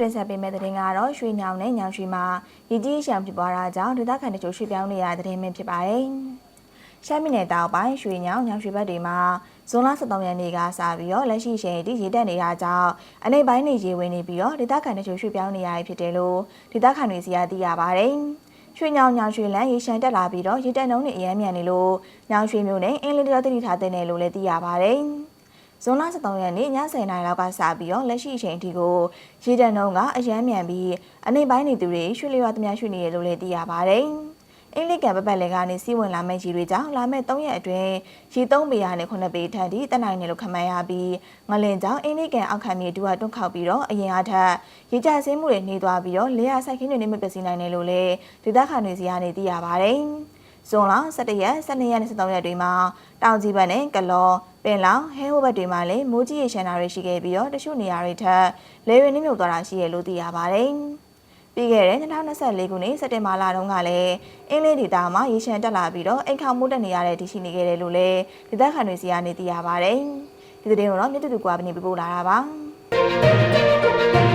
တင်ဆက်ပေးမယ့်သတင်းကတော့ရွှေညောင်နဲ့ညောင်ရွှေမှာရည်ကြီးရှံဖြစ်ပွားတာကြောင့်ဒေသခံတချို့ရွှေ့ပြောင်းနေရတဲ့သတင်းပဲဖြစ်ပါတယ်။ရှမ်းပြည်နယ်တောင်ပိုင်းရွှေညောင်ညောင်ရွှေဘက်တွေမှာဇွန်လ23ရက်နေ့ကစပြီးတော့လက်ရှိအချိန်အထိရေတက်နေတာကြောင့်အနေပိုင်းနေရေဝင်နေပြီးတော့ဒေသခံတချို့ရွှေ့ပြောင်းနေရဖြစ်တယ်လို့ဒေသခံတွေစီကသိရပါတယ်။ရွှေညောင်ညောင်ရွှေလန်းရေရှမ်းတက်လာပြီးတော့ရေတက်နှုန်းတွေအများမြန်နေလို့ညောင်ရွှေမျိုးနဲ့အင်းလေးတရတိထားတဲ့နယ်လို့လည်းသိရပါတယ်။ ဇွန်လ23ရက်နေ့ည10:00နာရီလောက်ကစပြီးတော့လက်ရှိအချိန်အထိကိုရေတက်နှုန်းကအရမ်းမြန်ပြီးအနေပိုင်းနေသူတွေရွှေလျော်သမျှရွှေနေရလို့လည်းသိရပါတယ်။အင်းလေးကံပပတ်လေကနေစီးဝင်လာမယ့်ကြီးတွေကြောင့်လာမယ့်3ရက်အတွင်းရေ3ပေရနဲ့9ပေထက်ထိတက်နိုင်တယ်လို့ခန့်မှန်းရပြီးငလင်ကြောင့်အင်းလေးကံအောက်ခံမြေတူကတွန်းခေါက်ပြီးတော့အရင်အထက်ရေကျဆင်းမှုတွေနှေးသွားပြီးတော့လေယာစိုက်ခင်းတွေနဲ့မပျက်စီးနိုင်တယ်လို့လည်းဒေသခံတွေစီကနေသိရပါတယ်။ဇွန်လ17ရက်12ရက်နဲ့13ရက်တွေမှာတောင်ကြီးဘက်နဲ့ကလော ပင်လောင်ဟဲဟိုဘက်တွေမှာလည်းမိုးကြီးရေရှမ်းတာတွေရှိခဲ့ပြီးတော့တချို့နေရာတွေထက်လေရွေနှမြုပ်သွားတာရှိရလို့သိရပါတယ်။ပြီးခဲ့တဲ့2024ခုနှစ်စက်တင်ဘာလတုန်းကလည်းအင်းလေးဒေသမှာရေရှမ်းတက်လာပြီးတော့အိမ်ခေါင်မှုတက်နေရတဲ့တရှိနေခဲ့တယ်လို့လည်းဒေသခံတွေစီကနေသိရပါတယ်။ဒီသတင်းကိုတော့မြစ်တူတူကွာပနေပြပို့လာတာပါ။